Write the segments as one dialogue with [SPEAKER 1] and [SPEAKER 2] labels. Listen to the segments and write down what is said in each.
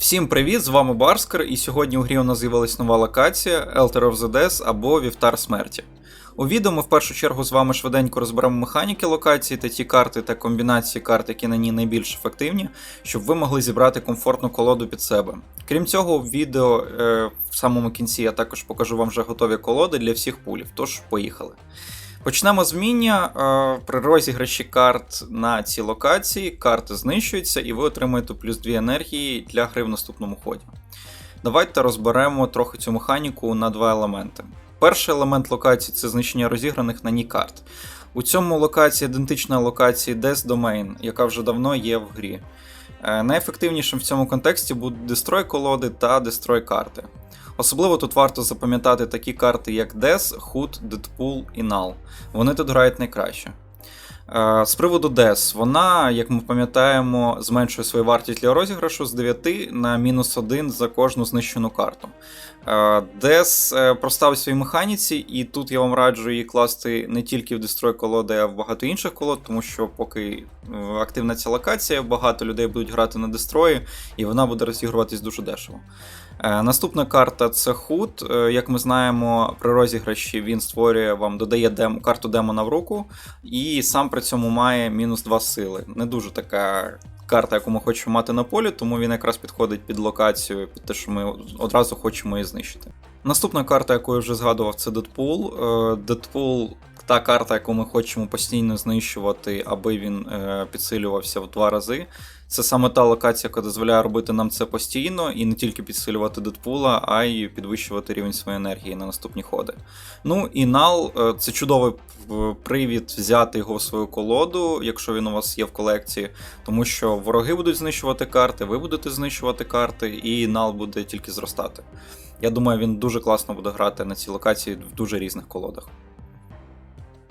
[SPEAKER 1] Всім привіт! З вами Барскер, і сьогодні у грі у нас з'явилась нова локація Altar of the Death або Вівтар смерті. У відео ми в першу чергу з вами швиденько розберемо механіки локації та ті карти та комбінації карт, які на ній найбільш ефективні, щоб ви могли зібрати комфортну колоду під себе. Крім цього, в відео е, в самому кінці я також покажу вам вже готові колоди для всіх пулів, тож поїхали. Почнемо з вміння. Е, При розіграші карт на цій локації карти знищуються і ви отримуєте плюс 2 енергії для гри в наступному ході. Давайте розберемо трохи цю механіку на два елементи. Перший елемент локації це знищення розіграних на ній карт. У цьому локації ідентична локації Death Domain, яка вже давно є в грі. Е, Найефективнішим в цьому контексті будуть дестрой колоди та дестрой карти. Особливо тут варто запам'ятати такі карти, як Дес, Худ, Дедпул і Нал. Вони тут грають найкраще. Е, З приводу DES, вона, як ми пам'ятаємо, зменшує свою вартість для розіграшу з 9 на мінус 1 за кожну знищену карту. Е, DES е, проста в своїй механіці, і тут я вам раджу її класти не тільки в дестрой колоди, а в багато інших колод, тому що поки е, активна ця локація, багато людей будуть грати на дестрої, і вона буде розігруватись дуже дешево. Е, Наступна карта це худ. Е, Як ми знаємо, при розіграші він створює вам додає дем, карту демона в руку, і сам при цьому має мінус 2 сили. Не дуже така карта, яку ми хочемо мати на полі, тому він якраз підходить під локацію, під те, що ми одразу хочемо її знищити. Наступна карта, яку я вже згадував, це Дедпул. Дедпул та карта, яку ми хочемо постійно знищувати, аби він е, підсилювався в два рази. Це саме та локація, яка дозволяє робити нам це постійно і не тільки підсилювати Дедпула, а й підвищувати рівень своєї енергії на наступні ходи. Ну і Нал е, це чудовий привід взяти його в свою колоду, якщо він у вас є в колекції, тому що вороги будуть знищувати карти, ви будете знищувати карти, і Нал буде тільки зростати. Я думаю, він дуже класно буде грати на цій локації в дуже різних колодах.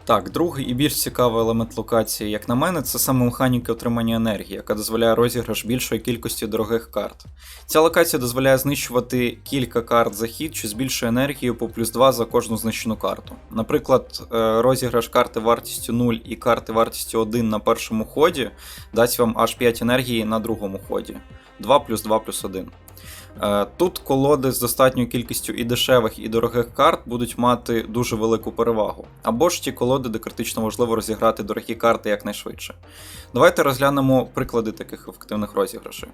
[SPEAKER 1] Так, другий і більш цікавий елемент локації, як на мене, це саме механіка отримання енергії, яка дозволяє розіграш більшої кількості дорогих карт. Ця локація дозволяє знищувати кілька карт за хід, що збільшує енергію по плюс 2 за кожну знищену карту. Наприклад, е, розіграш карти вартістю 0 і карти вартістю 1 на першому ході дасть вам аж 5 енергії на другому ході. 2 плюс 2 плюс 1. Е, Тут колоди з достатньою кількістю і дешевих, і дорогих карт будуть мати дуже велику перевагу. Або ж ті колоди, де критично важливо розіграти дорогі карти якнайшвидше. Давайте розглянемо приклади таких ефективних розіграшей.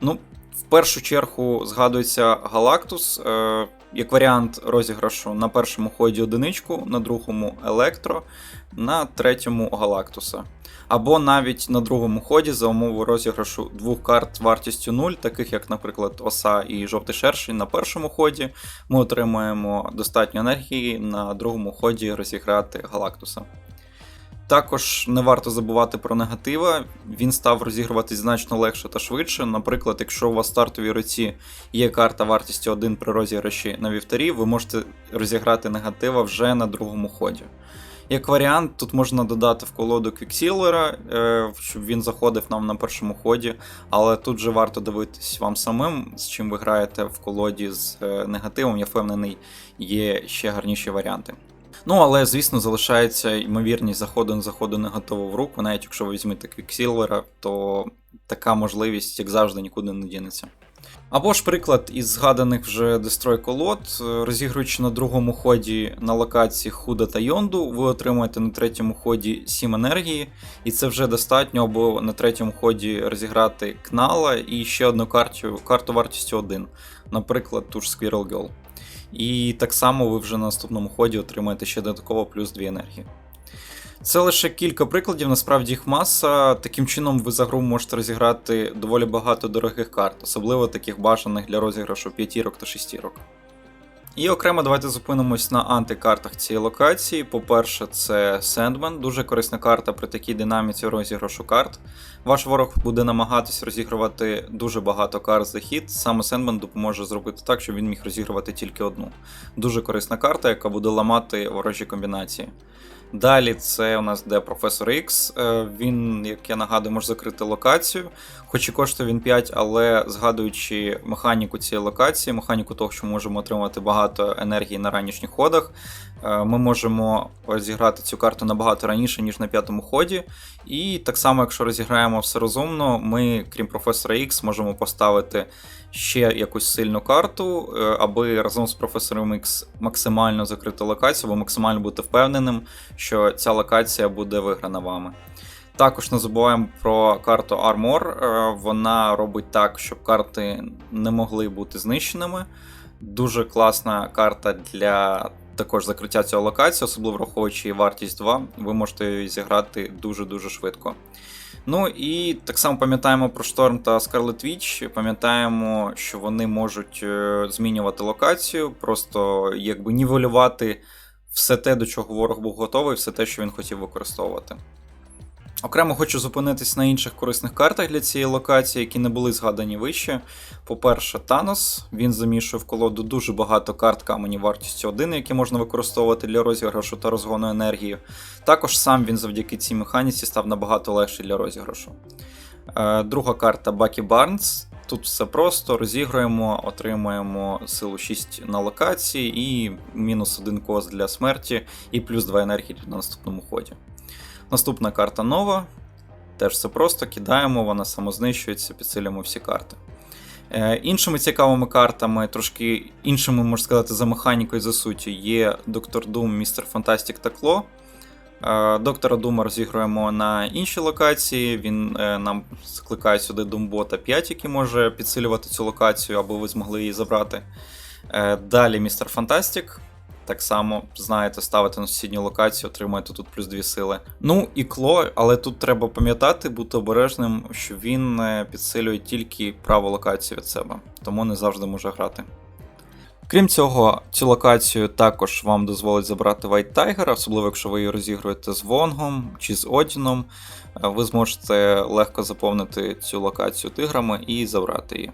[SPEAKER 1] Ну, в першу чергу згадується Галактус е, як варіант розіграшу на першому ході одиничку, на другому електро, на третьому Галактуса. Або навіть на другому ході за умови розіграшу двох карт вартістю 0, таких як, наприклад, Оса і Жовтий Шершень на першому ході, ми отримуємо достатньо енергії на другому ході розіграти Галактуса. Також не варто забувати про негатива, він став розігруватись значно легше та швидше. Наприклад, якщо у вас в стартовій руці є карта вартістю 1 при розіграші на вівтарі, ви можете розіграти негатива вже на другому ході. Як варіант, тут можна додати в колоду квіксілера, щоб він заходив нам на першому ході, але тут же варто дивитись вам самим, з чим ви граєте в колоді з е, негативом, я впевнений, є ще гарніші варіанти. Ну, але, звісно, залишається ймовірність заходу на заходу негативу в руку, навіть якщо ви візьмете квіксілвера, то така можливість, як завжди, нікуди не дінеться. Або ж приклад із згаданих вже дестрой колод, розігруючи на другому ході на локації Худа та Йонду, ви отримуєте на третьому ході 7 енергії, і це вже достатньо, або на третьому ході розіграти Кнала і ще одну карту, карту вартістю 1, наприклад, ту ж Squirrel Girl. І так само ви вже на наступному ході отримаєте ще додатково плюс 2 енергії. Це лише кілька прикладів, насправді їх маса. Таким чином, ви за гру можете розіграти доволі багато дорогих карт, особливо таких бажаних для розіграшу п'ятірок та шестірок. І окремо давайте зупинимось на антикартах цієї локації. По-перше, це Sandman, дуже корисна карта при такій динаміці розіграшу карт. Ваш ворог буде намагатись розігрувати дуже багато карт за хід. Саме Sandman допоможе зробити так, щоб він міг розігрувати тільки одну. Дуже корисна карта, яка буде ламати ворожі комбінації. Далі це у нас де професор X. Він, як я нагадую, може закрити локацію, хоч і коштує він 5, але згадуючи механіку цієї локації, механіку того, що ми можемо отримати багато енергії на ранішніх ходах, е, ми можемо розіграти цю карту набагато раніше, ніж на п'ятому ході. І так само, якщо розіграємо граємо все розумно, ми, крім професора X, можемо поставити ще якусь сильну карту, е, аби разом з професором X максимально закрити локацію, або максимально бути впевненим, що ця локація буде виграна вами. Також не забуваємо про карту Armor. Е, Вона робить так, щоб карти не могли бути знищеними. Дуже класна карта для також закриття цього локації, особливо враховуючи її вартість 2, ви можете її зіграти дуже-дуже швидко. Ну і так само пам'ятаємо про Шторм та Scarlet Witch, пам'ятаємо, що вони можуть е, змінювати локацію, просто якби нівелювати все те, до чого ворог був готовий, все те, що він хотів використовувати. Окремо хочу зупинитись на інших корисних картах для цієї локації, які не були згадані вище. По-перше, Танос. Він замішує в колоду дуже багато карт камені вартістю 1, які можна використовувати для розіграшу та розгону енергії. Також сам він завдяки цій механіці став набагато легший для розіграшу. Е, Друга карта Бакі Барнс. Тут все просто, розігруємо, отримуємо силу 6 на локації і мінус 1 кост для смерті, і плюс 2 енергії на наступному ході. Наступна карта нова. Теж все просто, кидаємо, вона самознищується, підсилюємо всі карти. Е, іншими цікавими картами, трошки іншими, можна сказати, за механікою за суттю, є Доктор Doom, Містер Фантастік та Кло. Е, Доктора Дума розігруємо на іншій локації. Він е, нам закликає сюди Думбота 5, який може підсилювати цю локацію, аби ви змогли її забрати. Е, Далі Містер Фантастік. Так само, знаєте, ставите на сусідню локацію, отримаєте тут плюс 2 сили. Ну і кло, але тут треба пам'ятати, бути обережним, що він підсилює тільки праву локацію від себе, тому не завжди може грати. Крім цього, цю локацію також вам дозволить забрати White Tiger, особливо якщо ви її розігруєте з Вонгом чи з Одіном, е, ви зможете легко заповнити цю локацію тиграми і забрати її.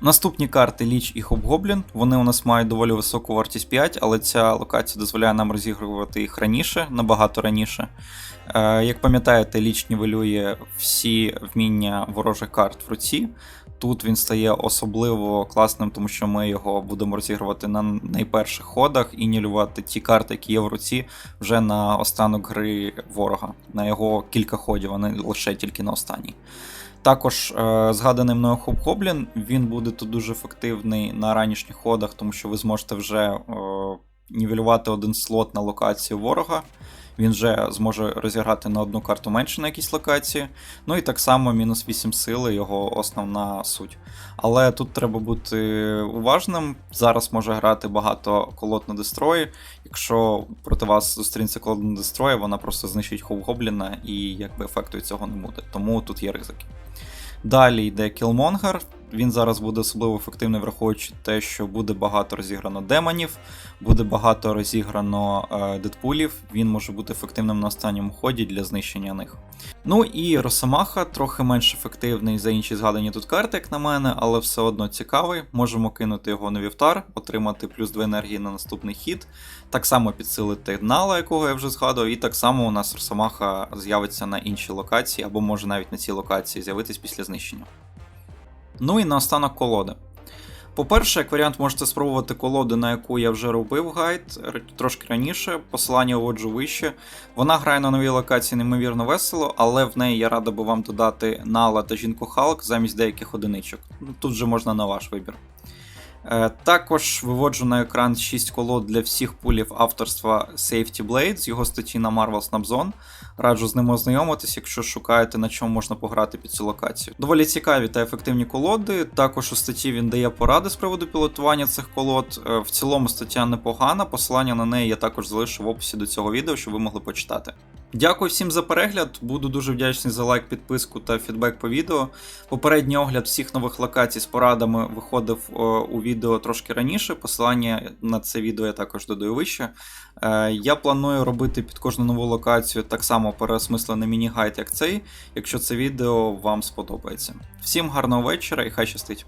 [SPEAKER 1] Наступні карти Ліч і Хобгоблін. Вони у нас мають доволі високу вартість 5, але ця локація дозволяє нам розігрувати їх раніше, набагато раніше. Е, Як пам'ятаєте, Ліч нівелює всі вміння ворожих карт в руці. Тут він стає особливо класним, тому що ми його будемо розігрувати на найперших ходах і нівелювати ті карти, які є в руці, вже на останок гри ворога. На його кілька ходів, а не лише тільки на останній. Також е, згаданий мною Хобгоблін, він буде тут дуже ефективний на ранішніх ходах, тому що ви зможете вже е, нівелювати один слот на локацію ворога. Він вже зможе розіграти на одну карту менше на якійсь локації. Ну і так само мінус 8 сили, його основна суть. Але тут треба бути уважним. Зараз може грати багато колод на дестрої. Якщо проти вас зустрінеться колода на дестрої, вона просто знищить Ховгобліна і якби ефекту цього не буде. Тому тут є ризики. Далі йде Кілмонгар. Він зараз буде особливо ефективний, враховуючи те, що буде багато розіграно демонів, буде багато розіграно е, дедпулів. Він може бути ефективним на останньому ході для знищення них. Ну і Росомаха трохи менш ефективний за інші згадані тут карти, як на мене, але все одно цікавий. Можемо кинути його на вівтар, отримати плюс 2 енергії на наступний хід. Так само підсилити Нала, якого я вже згадував, і так само у нас Росомаха з'явиться на іншій локації, або може навіть на цій локації з'явитись після знищення. Ну і наостанок колоди. По-перше, як варіант, можете спробувати колоду, на яку я вже робив гайд трошки раніше, посилання вводжу вище. Вона грає на новій локації неймовірно весело, але в неї я радий би вам додати Нала та жінку Халк замість деяких одиничок. Ну, Тут вже можна на ваш вибір. Е, Також виводжу на екран 6 колод для всіх пулів авторства Safety Blade з його статті на Marvel Snapzone. Раджу з ними ознайомитись, якщо шукаєте на чому можна пограти під цю локацію. Доволі цікаві та ефективні колоди. Також у статті він дає поради з приводу пілотування цих колод. Е, В цілому стаття непогана. Посилання на неї я також залишу в описі до цього відео, щоб ви могли почитати. Дякую всім за перегляд. Буду дуже вдячний за лайк, підписку та фідбек по відео. Попередній огляд всіх нових локацій з порадами виходив е, у відео трошки раніше. Посилання на це відео я також додаю вище. Е, Я планую робити під кожну нову локацію так само переосмислений міні-гайд, як цей, якщо це відео вам сподобається. Всім гарного вечора і хай щастить!